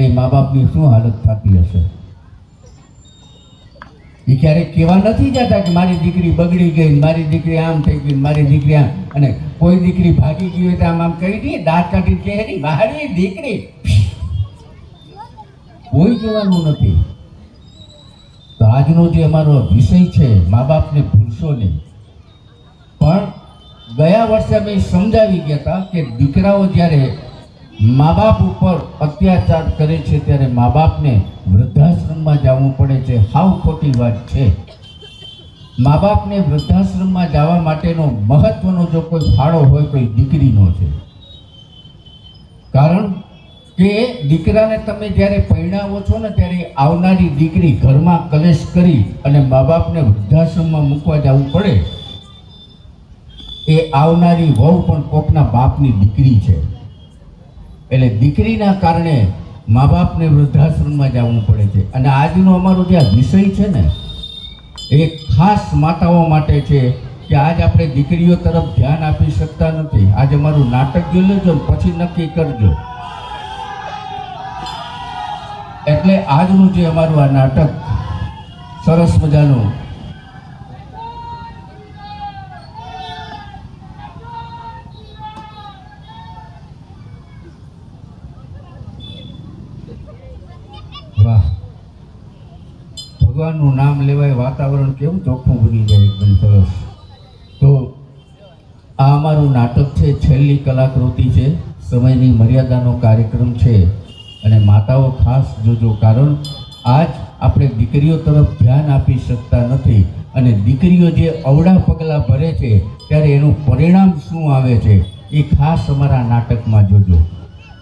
ત્યારે એ મા બાપની શું હાલત થતી હશે? એ ક્યારેક કહેવા નથી જતા કે મારી દીકરી બગડી ગઈ, મારી દીકરી આમ થઈ ગઈ, મારી દીકરી આમ. અને કોઈ દીકરી ભાગી ગઈ હોય તો આમ આમ કહી દઈએ, દાંત કાઢી કહે નહીં મારી દીકરી. કોઈ કહેવાનું નથી. તો આજનો જે અમારો વિષય છે મા બાપને ભૂલશો નહીં. પણ ગયા વર્ષે અમે સમજાવી ગયા હતા કે દીકરાઓ જ્યારે મા બાપ ઉપર અત્યાચાર કરે છે ત્યારે મા બાપને વૃદ્ધાશ્રમમાં જવું પડે છે. હાવ ખોટી વાત છે. મા બાપને વૃદ્ધાશ્રમમાં જવા માટેનો મહત્વનો જો કોઈ ફાળો હોય તો એ દીકરીનો છે. કારણ કે દીકરાને તમે જ્યારે પરિણાવો છો ને ત્યારે આવનારી દીકરી ઘરમાં કલેશ કરી અને મા બાપને વૃદ્ધાશ્રમમાં મૂકવા જવું પડે. એ આવનારી વહુ પણ કોકના બાપની દીકરી છે. એટલે દીકરીના કારણે મા બાપને વૃદ્ધાશ્રમમાં જવું પડે છે. અને આજનો અમારો જે આ વિષય છે ને, એ ખાસ માતાઓ માટે છે કે આજ આપણે દીકરીઓ તરફ ધ્યાન આપી શકતા નથી. આજે અમારું નાટક જોઈ લેજો પછી નક્કી કરજો. એટલે આજનું જે અમારું આ નાટક, સરસ મજાનું વાહ ભગવાનનું નામ લેવાય વાતાવરણ કેવું ચોખ્ખું બની જાય એકદમ સરસ? તો આ અમારું નાટક છે, છેલ્લી કલાકૃતિ છે, સમયની મર્યાદાનો કાર્યક્રમ છે. અને માતાઓ ખાસ જોજો, કારણ આજ આપણે દીકરીઓ તરફ ધ્યાન આપી શકતા નથી. અને દીકરીઓ જે અવળા પગલાં ભરે છે, ત્યારે એનું પરિણામ શું આવે છે, એ ખાસ અમારા નાટકમાં જોજો.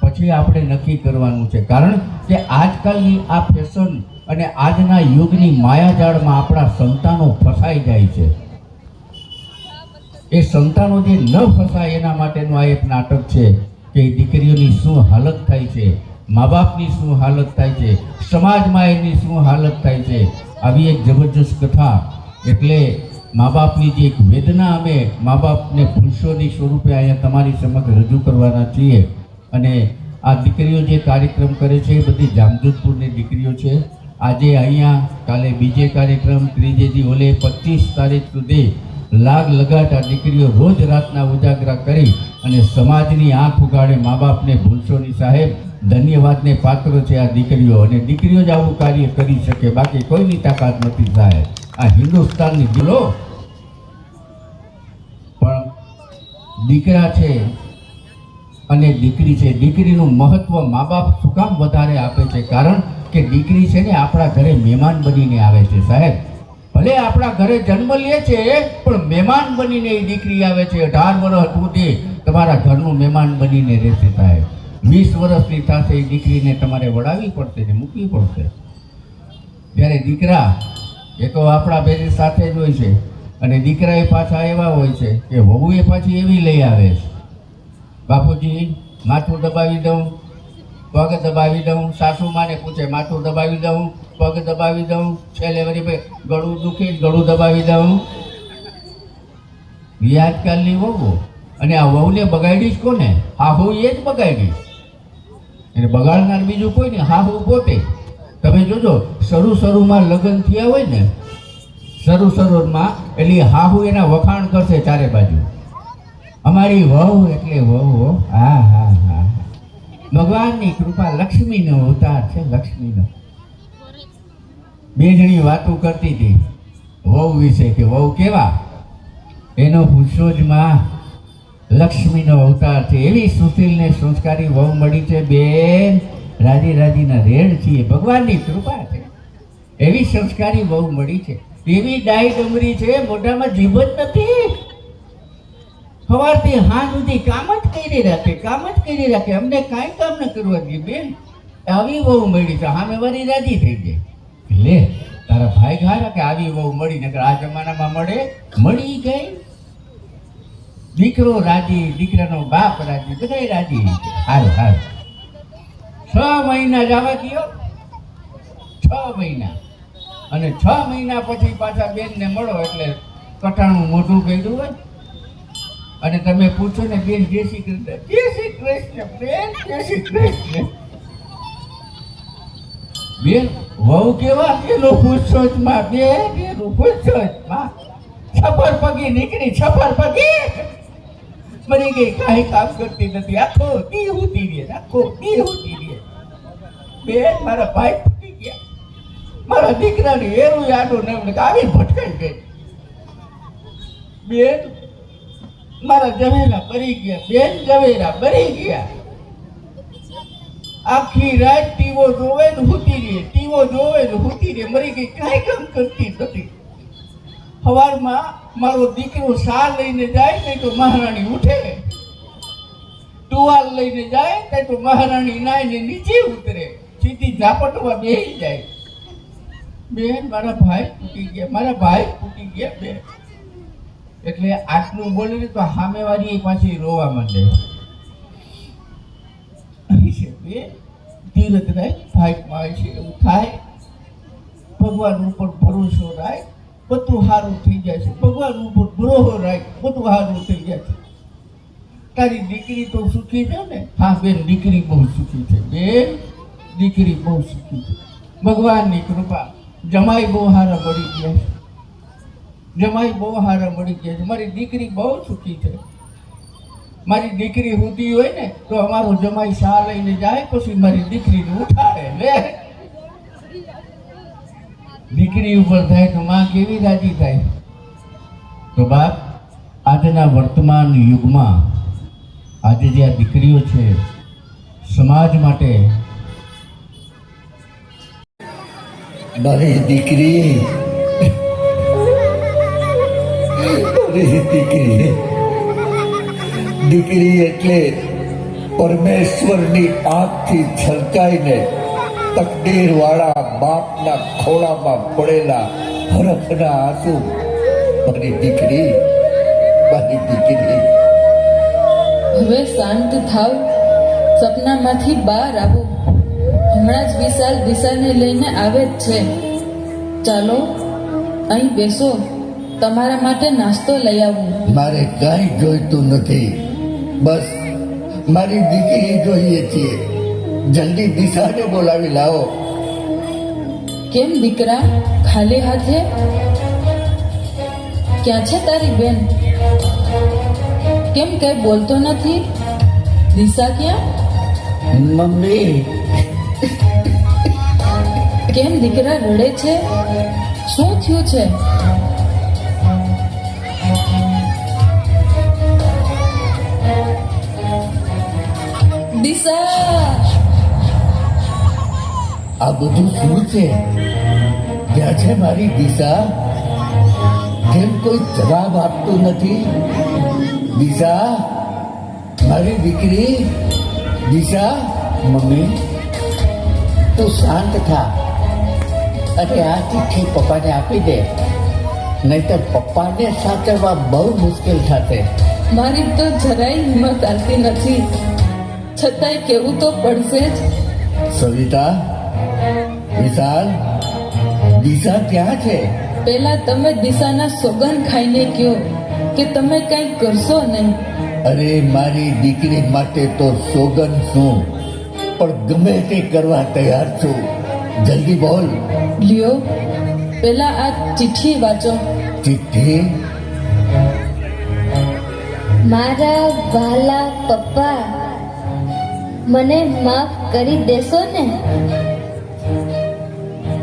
પછી આપણે નક્કી કરવાનું છે, કારણ કે આજકાલની આ ફેશન અને આજના યુગની માયાજાળમાં આપણા સંતાનો ફસાઈ જાય છે. એ સંતાનો જે ન ફસાય એના માટેનું આ એક નાટક છે કે દીકરીઓની શું હાલત થાય છે મા બાપની શું હાલત થાય છે, સમાજમાં એની શું હાલત થાય છે, આવી એક જબરજસ્ત કથા. એટલે મા બાપની જે એક વેદના અમે મા બાપને ભૂલશોની સ્વરૂપે અહીંયા તમારી સમક્ષ રજૂ કરવાના છીએ. અને આ દીકરીઓ જે કાર્યક્રમ કરે છે એ બધી જામજોધપુરની દીકરીઓ છે. આજે અહીંયા કાલે બીજે કાર્યક્રમ ત્રીજેથી ઓલે પચીસ તારીખ સુધી લાગ લગાટ દીકરીઓ રોજ રાતના ઉજાગરા કરી અને સમાજની આંખ ઉગાડે મા બાપને ભૂલશોની સાહેબ, ધન્યવાદને પાત્ર છે આ દીકરીઓ. અને દીકરીઓ જ આવું કાર્ય કરી શકે, બાકી કોઈની તાકાત નથી સાહેબ. આ હિન્દુસ્તાનની દિલો પણ દીકરા છે અને દીકરી છે. દીકરીનું મહત્વ મા બાપ શું કામ વધારે આપે છે? કારણ કે દીકરી છે ને આપણા ઘરે મહેમાન બનીને આવે છે, સાહેબ. ભલે આપણા ઘરે જન્મ લે છે, પણ મહેમાન બનીને એ દીકરી આવે છે. અઢાર વર્ષ સુધી તમારા ઘરનું મહેમાન બનીને રહેશે, સાહેબ. વીસ વર્ષની થશે એ દીકરીને તમારે વડાવવી પડશે ને મૂકવી પડશે. ત્યારે દીકરા, એ તો આપણા બેની સાથે જ હોય છે. અને દીકરા એ પાછા એવા હોય છે કે વહુ એ પાછી એવી લઈ આવે છે. બાપુજી, માથું દબાવી દઉં. પગ દબાવી દઉં, સાસુ માને પૂછે, માથું દબાવી દઉં, પગ દબાવી દઉં? છેલ્લે વળી ભાઈ ગળું દુખી, ગળું દબાવી દઉં. આજકાલની વહુ. અને આ વહુને બગાડીશ કોને? હાહુ એ જ બગાડીશ એટલે બગાડનાર બીજું કોઈ નહીં હાહુ પોતે. તમે જોજો, શરૂ શરૂમાં લગ્ન થયા હોય ને, શરૂ શરૂમાં એટલે હાહુ એના વખાણ કરશે ચારે બાજુ. અમારી વહુ એટલે વહુ. હા હા. ભગવાનની કૃપા લક્ષ્મીનો અવતાર છે, લક્ષ્મીનો. બે જણી વાતો કરતી હતી, વહુ વિશે કે, વહુ કેવા? એનો પૂછો જ માં. લક્ષ્મીનો અવતાર છે. એવી સુશીલને સંસ્કારી વહુ મળી છે, બેન, રાજી રાજીના રેડ છીએ, ભગવાનની કૃપા છે. એવી સંસ્કારી વહુ મળી છે. એવી ડાય ડમરી છે, મોઢામાં જીભ જ નથી. સવારથી હા સુધી કામ જ કરી રાખે કામ જ કરી રાખે અમને કાંઈ કામ ન કરવા દે બેન. આવી વહુ મળી છે. હામે વરી રાજી થઈ જાય. લે, તારા ભાઈ ખારા કે આવી વહુ મળી, નકર આ જમાનામાં મળે? મળી ગઈ? દીકરો રાજી, દીકરાનો બાપ રાજી બધા રાજી હારો હારો. છ મહિના જવા દો છ મહિના. અને છ મહિના પછી પાછા બેનને મળો એટલે કટાણું મોઢું કર્યું હોય. અને તમે પૂછો ને બેન, જય શ્રી કૃષ્ણ. જય શ્રી કૃષ્ણ, બેન, જય શ્રી કૃષ્ણ. બેન, વહુ કેવા? એનો પૂછો જ માં બે એનું પૂછો જ માં. છપર પગી નીકળી, છપર પગી. મરી ગઈ, કાંઈ કામ કરતી નથી. આખો દી ઉતી રહે, આખો દી ઉતી રહે. બેન, મારા ભાઈ ફૂટી ગયા. મારા દીકરાની એરું આડું ને આવી ભટકાઈ ગઈ. બેન મારા જવેરા બરી ગયા, બેન જવેરા બરી ગયા. આખી રાત ટીવો જોવે ને હુતી રે ટીવો જોવે ને હુતી રે મરી ગઈ, કાંઈ કામ કરતી નથી. સવારમાં મારો દીકરો સા લઈને જાય, નહીં તો મહારાણી ઉઠે. ટુવાલ લઈને જાય, નહીં તો મહારાણી નાઈને નીચે ઉતરે. સીધી ઝાપટમાં બેસી જાય. બેન, મારા ભાઈ તૂટી ગયા, મારા ભાઈ તૂટી ગયા, બેન. એટલે આટલું બોલી તો સામેવાળી પાછી રોવા માંડે. અહીં છે બે ધીરજ રાખ ભાગમાં આવે છે, એવું થાય. ભગવાન ઉપર ભરોસો રાખ બધું સારું થઈ જાય છે. ભગવાન ઉપર ભરોસો રાખ બધું સારું થઈ જાય છે. તારી દીકરી તો સુખી છે ને? હા, બેન, દીકરી બહુ સુખી છે. બેન, દીકરી બહુ સુખી છે. ભગવાનની કૃપા, જમાઈ બહુ સારા મળી ગયા છે. જમાઈ બહુ સારા મળી ગયા છે. મારી દીકરી બહુ સુખી છે. મારી દીકરી હુતી હોય ને, તો અમારો જમાઈ શા લઈને જાય, પછી મારી દીકરીને ઉઠાડે. લે. દીકરી ઉપર થાય તો માં કેવી રાજી થાય? તો બાપ, આજના વર્તમાન યુગમાં આજે જે આ દીકરીઓ છે, સમાજ માટે મારી દીકરી દીકરી દીકરી એટલે પરમેશ્વરની આંખથી છલકાઈને તકદીર વાળા બાપના ખોળામાં પડેલા હરખના આંસુ મારી દીકરી મારી દીકરી. હવે શાંત થાવ, સપનામાંથી બહાર આવો. હમણાં જ વિશાલ દિશાને લઈને આવે જ છે. ચાલો, અહીં બેસો. તમારા માટે નાસ્તો લઈ આવું. મારે કાંઈ જોઈતું નથી. બસ મારી દીકરી જોઈએ છીએ. જલ્દી દિશાને બોલાવી લાવો. કેમ દીકરા? ખાલી હાથે? ક્યાં છે તારી બેન? કેમ કઈ બોલતો નથી? દિશા ક્યાં? મમ્મી. કેમ દીકરા રડે છે? શું થયું છે? આ બધું શું છે? ક્યાં છે મારી દિશા? કેમ કોઈ જવાબ આપતું નથી? દિશા મારી દીકરી દિશા મમ્મી તું શાંત થા. અને આ ચિઠ્ઠી પપ્પાને આપી દે. નહીતર પપ્પાને સાચવવા બહુ મુશ્કેલ થશે. મારી તો જરાય હિંમત આવતી નથી. છતાંય કેવું તો પડશે જ. સવિતા વિશાલ? દિશા ક્યાં છે? પેલા તમે દિશાના સોગન ખાઈને કયો કે તમે કઈ કરશો નહીં. અરે મારી દીકરી માટે તો સોગન શું? પણ ગમે તે કરવા તૈયાર છું. જલ્દી બોલ. લ્યો પહેલા આ ચિઠ્ઠી વાંચો. ચિઠ્ઠી? મારા વાલા પપ્પા મને માફ કરી દેશો ને?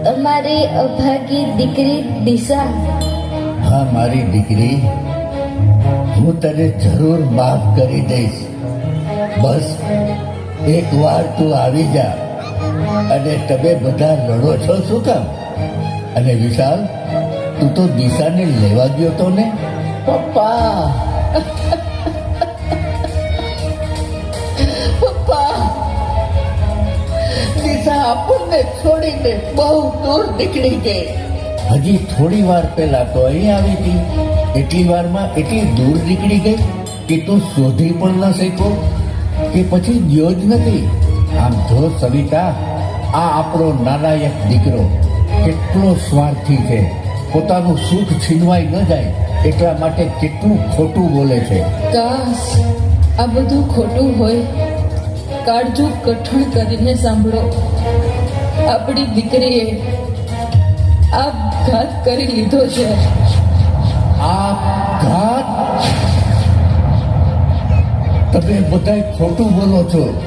તમારી અભાગી દીકરી દિશા હા મારી દીકરી. હું તને જરૂર માફ કરી દઈશ. બસ એક વાર તું આવી જા. અને તમે બધા લડો છો શું કામ? અને વિશાલ તું તો દિશાને લેવા ગયો તો ને? પપ્પા પપ્પા. આપણને છોડીને બહુ દૂર નીકળી ગઈ. હજી થોડી વાર પહેલા તો અહીં આવી હતી. એટલી વારમાં એટલી દૂર નીકળી ગઈ કે તું શોધી પણ ન શક્યો. કે પછી ગયો જ નથી. આમ જો સવિતા આ આપણો નાલાયક દીકરો કેટલો સ્વાર્થી છે. પોતાનું સુખ છીનવાઈ ન જાય એટલા માટે કેટલું ખોટું બોલે છે. કાશ આ બધું ખોટું હોય કાળજું કઠણ કરીને સાંભળો. આપણી દીકરીએ આપઘાત કરી લીધો છે. આપઘાત ઘાત? તમે બધા ખોટું બોલો છો.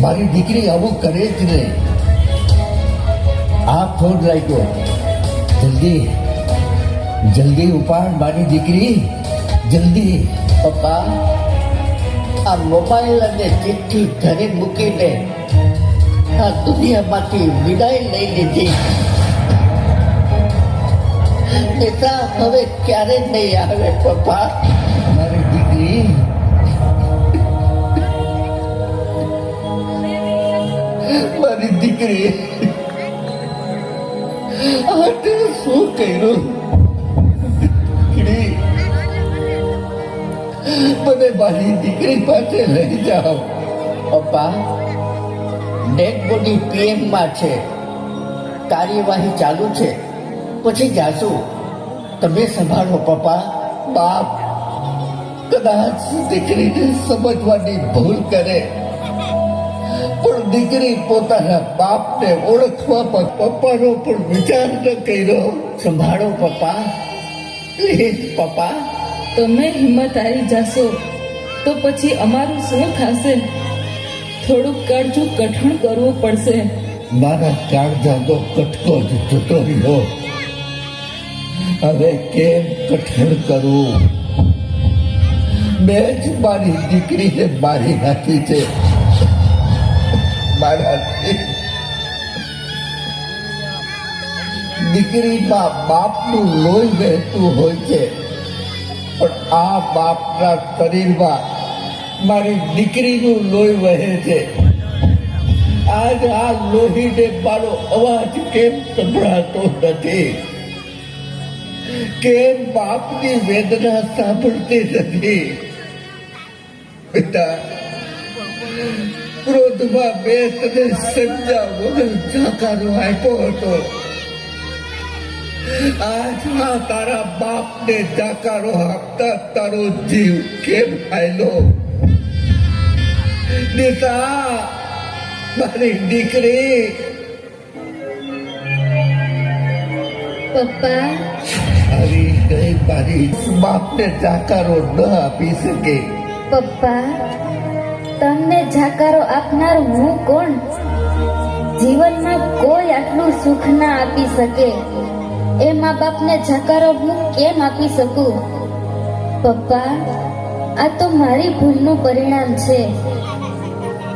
મારી દીકરી આવું કરે જ નહીં. આ ફોન લાગ્યો. જલ્દી જલ્દી ઉપાડ મારી દીકરી. જલ્દી, પપ્પા. આ મોબાઈલ અને ચિઠ્ઠી ઘરે મૂકીને આ દુનિયામાંથી વિદાય લઈ લીધી. બેટા હવે ક્યારે નહીં આવે પપ્પા? મારી દીકરી. મારી દીકરી. શું કર્યું? મને મારી દીકરી પાસે લઈ જાઓ. પપ્પા ડેડ બોડી પીએમમાં છે. કાર્યવાહી ચાલુ છે. પછી જાશું. તમે સંભાળો, પપ્પા. બાપ કદાચ દીકરીને સમજવાની ભૂલ કરે. પણ દીકરી પોતાના બાપને ઓળખવા પર પપ્પાનો પણ વિચાર ન કર્યો. સંભાળો, પપ્પા. પ્લીઝ, પપ્પા. તમે હિંમત હારી જશો, તો પછી અમારું શું થશે? થોડુંક કાળજું કઠણ કરવું પડશે. મારા કાળજાનો કટકો જ જતો રહ્યો. હવે કેમ કઠણ કરવું મેં જ મારી દીકરીને મારી નાખી છે. મારા દીકરીમાં બાપનું લોહી વહેતું હોય છે. પણ આ બાપના શરીરમાં મારી દીકરીનું લોહી વહે છે. આજ આ લોહીને મારો અવાજ કેમ સંભળાતો નથી? કેમ બાપની વેદના સાંભળતી નથી? બેટા ક્રોધમાં મેં તને સમજા વગર જાકારો આપ્યો હતો. આજ આ તારા બાપને જાકારો આપતા તારો જીવ કેમ ખાયલો દીતા મારી દીકરી. પપ્પા? આવી ગઈ મારી બાપને જાકારો ન આપી શકે. પપ્પા તમને જાકારો આપનાર હું કોણ? જીવનમાં કોઈ આટલું સુખ ના આપી શકે. એ મા બાપને જાકારો હું કેમ આપી શકું? પપ્પા, આ તો મારી ભૂલનું પરિણામ છે.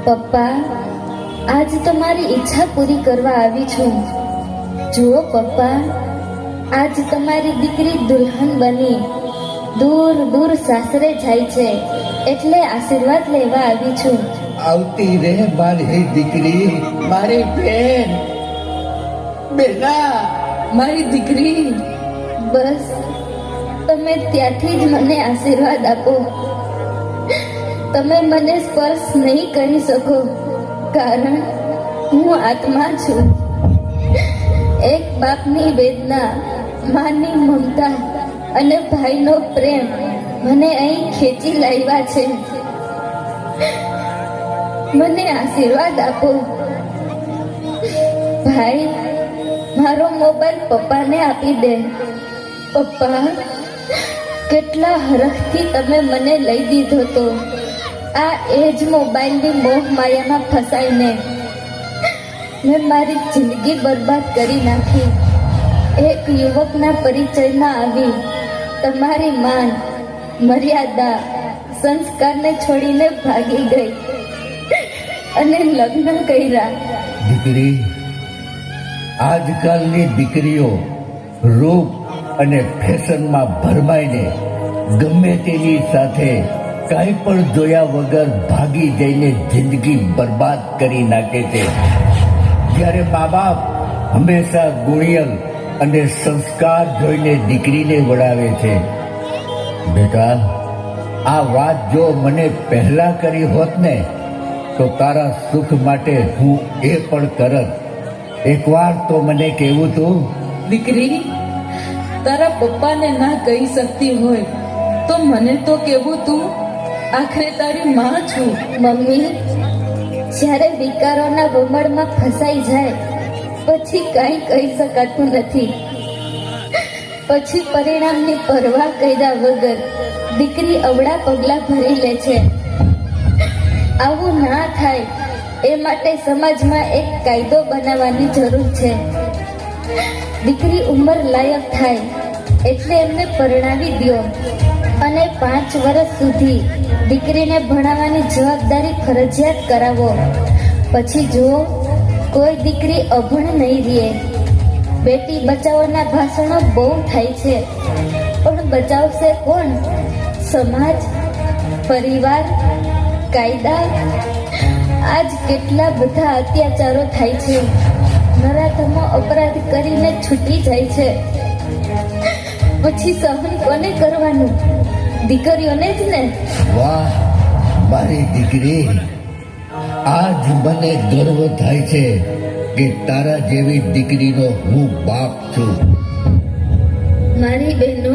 પપ્પા, આજ તો મારી ઈચ્છા પૂરી કરવા આવી છું. જુઓ પપ્પા, આજ તમારી દીકરી દુલ્હન બની. દૂર દૂર સાસરે જાય છે, એટલે આશીર્વાદ લેવા આવી છું. આવતી રે મારી દીકરી, મારી બેન, બેના. મારી દીકરી, બસ. તમે ત્યાંથી જ મને આશીર્વાદ આપો. તમે મને સ્પર્શ નહીં કરી શકો, કારણ હું આત્મા છું. એક બાપની વેદના માની મમતા અને ભાઈનો પ્રેમ મને અહીં ખેંચી લાવ્યા છે. મને આશીર્વાદ આપો. ભાઈ મારો મોબાઈલ પપ્પાને આપી દે. પપ્પા, કેટલા હરખથી તમે મને લઈ દીધો તો. આ એ જ મોબાઈલની મોહ માયામાં ફસાઈને મેં મારી જિંદગી બરબાદ કરી નાખી. એક યુવકના પરિચયમાં આવી. તમારી માન, મર્યાદા, સંસ્કારને છોડીને ભાગી ગઈ. અને લગ્ન કર્યા. દીકરી આજકાલની દીકરીઓ રૂપ અને ફેશનમાં ભરમાઈને ગમે તેની સાથે કાંઈ પણ જોયા વગર ભાગી જઈને જિંદગી બરબાદ કરી નાખે છે. જ્યારે મા બાપ હંમેશા ગુણિયલ અને સંસ્કાર જોઈને દીકરીને વડાવે છે. બેટા, આ વાત જો મને પહેલા કરી હોત ને, તો તારા સુખ માટે હું એ પણ કરત. એકવાર તો મને કહેવું તું દીકરી તારા પપ્પાને ના કહી શકતી હોય તો મને તો કહેવું તું આખરે તારી માં છું. મમ્મી જ્યારે વિકારોના વમળમાં ફસાઈ જાય પછી કાંઈ કહી શકાતું નથી. પછી પરિણામની પરવા કર્યા વગર દીકરી અવળા પગલા ભરી લે છે. આવું ના થાય. એ માટે સમાજમાં એક કાયદો બનાવવાની જરૂર છે. દીકરી ઉંમર લાયક થાય એટલે એમને પરણાવી દ્યો. અને પાંચ વર્ષ સુધી દીકરીને ભણાવવાની જવાબદારી ફરજિયાત કરાવો. પછી જુઓ, કોઈ દીકરી અભણ નહીં રહે બેટી બચાવોના ભાષણો બહુ થાય છે. પણ બચાવશે કોણ? સમાજ, પરિવાર, કાયદા આજ કેટલા બધા અત્યાચારો થાય છે. નરાધમો અપરાધ કરીને છૂટી જાય છે. પછી સહન કોને કરવાનું? દીકરીઓને જ ને? વાહ મારી દીકરી. આજ મને ગર્વ થાય છે કે તારા જેવી દીકરીનો હું બાપ છું. મારી બહેનો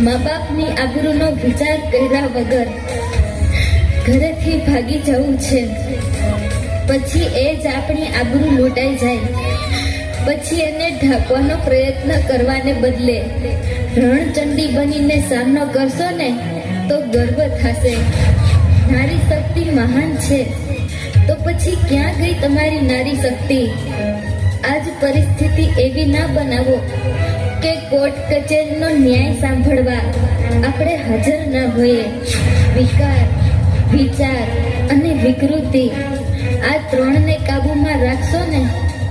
મા બાપની આબરૂનો વિચાર કર્યા વગર ઘરેથી ભાગી જવું છે. પછી એ જ આપણી આબરૂ લૂંટાઈ જાય. પછી એને ઢાંકવાનો પ્રયત્ન કરવાને બદલે રણચંડી બનીને સામનો કરશો ને, તો ગર્વ થશે. નારી શક્તિ મહાન છે. તો પછી ક્યાં ગઈ તમારી નારી શક્તિ? આજ પરિસ્થિતિ એવી ના બનાવો કે કોર્ટ કચેરીનો ન્યાય સાંભળવા આપણે હાજર ના હોઈએ. વિકાર વિચાર અને વિકૃતિ. આ ત્રણને કાબૂમાં રાખશો ને,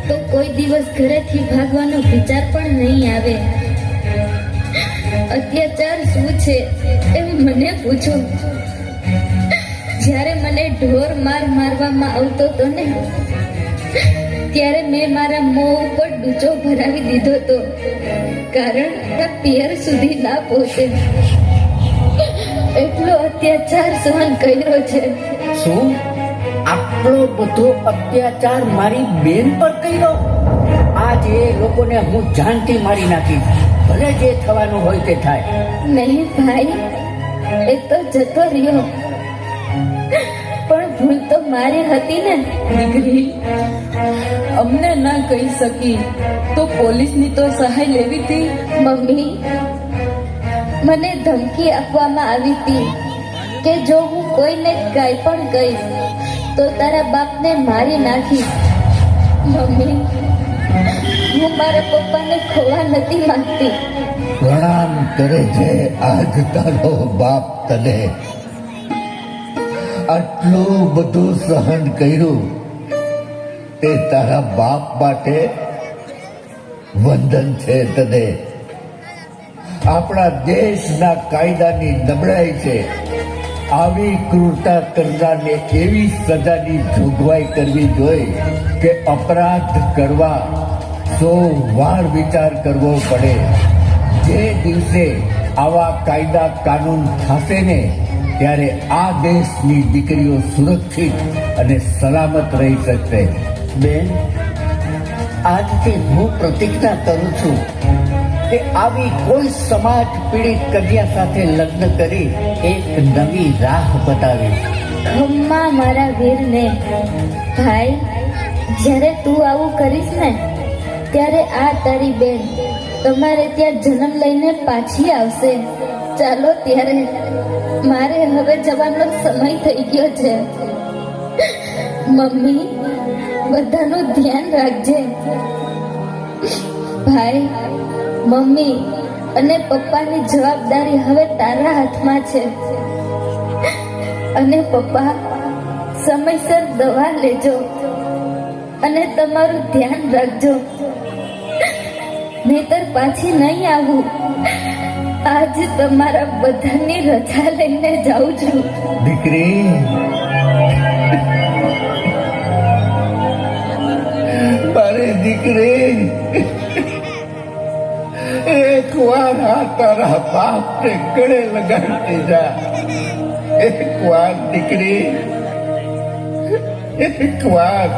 તો કોઈ દિવસ ઘરેથી ભાગવાનો વિચાર પણ નહીં આવે. અત્યાચાર શું છે, એમ મને પૂછો. જ્યારે મને ઢોર માર મારવામાં આવતો હતો ને, ત્યારે મેં મારા મોં ઉપર ડૂચો ભરાવી દીધો હતો કારણ પિયર સુધી ના પહોંચે. એટલો અત્યાચાર સહન કર્યો છે. શું? આટલો બધો અત્યાચાર મારી બેન પર કર્યો? આજે એ લોકોને હું જાનથી મારી નાખી ભલે જે થવાનું હોય તે થાય. નહીં ભાઈ એ તો જતો રહ્યો. પણ ભૂલ તો મારી હતી ને દીકરી. અમને ના કહી શકી. તો પોલીસની તો સહાય લેવી હતી? મમ્મી મને ધમકી આપવામાં આવી હતી કે જો હું કોઈને કાંઈ પણ ગઈ તો તારા બાપને મારી નાખીશ. મમ્મી, હું મારા પપ્પાને ખોવા નથી માંગતી. પ્રણામ કરે છે આજ તારો બાપ તને. આટલું બધું સહન કર્યું એ તારા બાપ માટે વંદન છે તને. આપણા દેશના કાયદાની નબળાઈ છે. આવી ક્રૂરતા કરનારને એવી સજાની જોગવાઈ કરવી જોઈએ કે અપરાધ કરવા, સો વાર વિચાર કરવો પડે. જે દિવસે આવા કાયદા કાનૂન થશે ને, ત્યારે આ દેશની દીકરીઓ સુરક્ષિત અને સલામત રહી શકશે. બેન, આજથી હું પ્રતિજ્ઞા કરું છું કે આવી કોઈ સમાજ પીડિત કન્યા સાથે લગ્ન કરી એક નવી રાહ બતાવી ખમ્મા મારા વીરને, ભાઈ, જ્યારે તું આવું કરીશ ને, ત્યારે આ તારી બેન તમારે ત્યાં જન્મ લઈને પાછી આવશે. ચાલો, ત્યારે મારે હવે જવાનો સમય થઈ ગયો છે. મમ્મી, બધાનું ધ્યાન રાખજે. ભાઈ મમ્મી અને પપ્પાની જવાબદારી હવે તારા હાથમાં છે. અને પપ્પા, સમયસર દવા લેજો અને તમારું ધ્યાન રાખજો. નહીતર પાછી નહીં આવું. આજ તમારા બધાની રજા લઈને જાઉં છું. દીકરી. મારી દીકરી. એક વાર આ તારા બાપને ગળે લગાડતી જા એક વાર દીકરી એક વાર